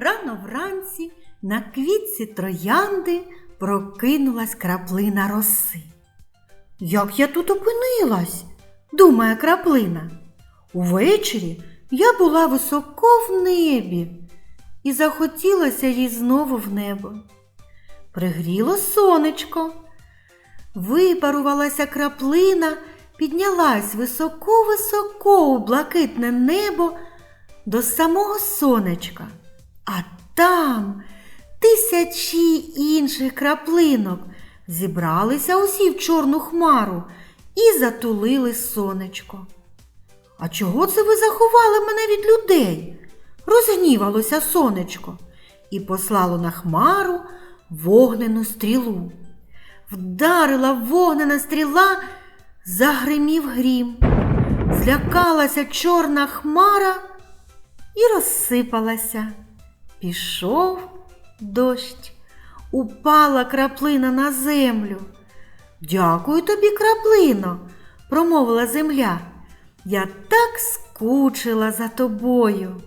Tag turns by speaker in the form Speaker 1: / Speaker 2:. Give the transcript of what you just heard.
Speaker 1: Рано вранці на квітці троянди прокинулась краплина роси. Як я тут опинилась? думає краплина. Увечері я була високо в небі і захотілося їй знову в небо. Пригріло сонечко, випарувалася краплина, піднялась високо-високо у блакитне небо до самого сонечка. А там тисячі інших краплинок зібралися усі в чорну хмару і затулили сонечко. А чого це ви заховали мене від людей? Розгнівалося сонечко і послало на хмару вогнену стрілу. Вдарила вогнена стріла, загримів грім. Злякалася чорна хмара і розсипалася. Пішов дощ, упала краплина на землю. Дякую тобі, краплино, промовила земля. Я так скучила за тобою.